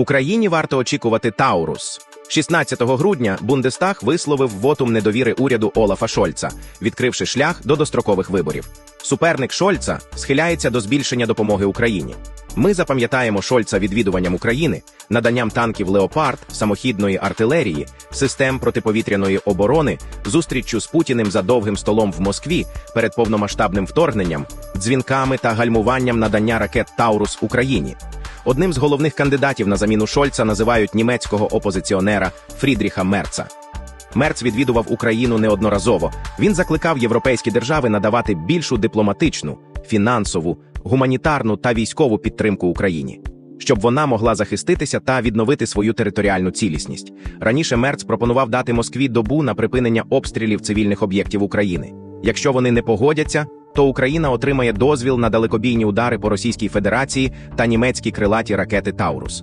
Україні варто очікувати Таурус. 16 грудня Бундестаг висловив вотум недовіри уряду Олафа Шольца, відкривши шлях до дострокових виборів. Суперник Шольца схиляється до збільшення допомоги Україні. Ми запам'ятаємо Шольца відвідуванням України, наданням танків Леопард, самохідної артилерії, систем протиповітряної оборони, зустріччю з Путіним за довгим столом в Москві перед повномасштабним вторгненням, дзвінками та гальмуванням надання ракет Таурус Україні. Одним з головних кандидатів на заміну Шольца називають німецького опозиціонера Фрідріха Мерца. Мерц відвідував Україну неодноразово. Він закликав європейські держави надавати більшу дипломатичну, фінансову, гуманітарну та військову підтримку Україні, щоб вона могла захиститися та відновити свою територіальну цілісність. Раніше Мерц пропонував дати Москві добу на припинення обстрілів цивільних об'єктів України. Якщо вони не погодяться, то Україна отримає дозвіл на далекобійні удари по Російській Федерації та німецькі крилаті ракети Таурус.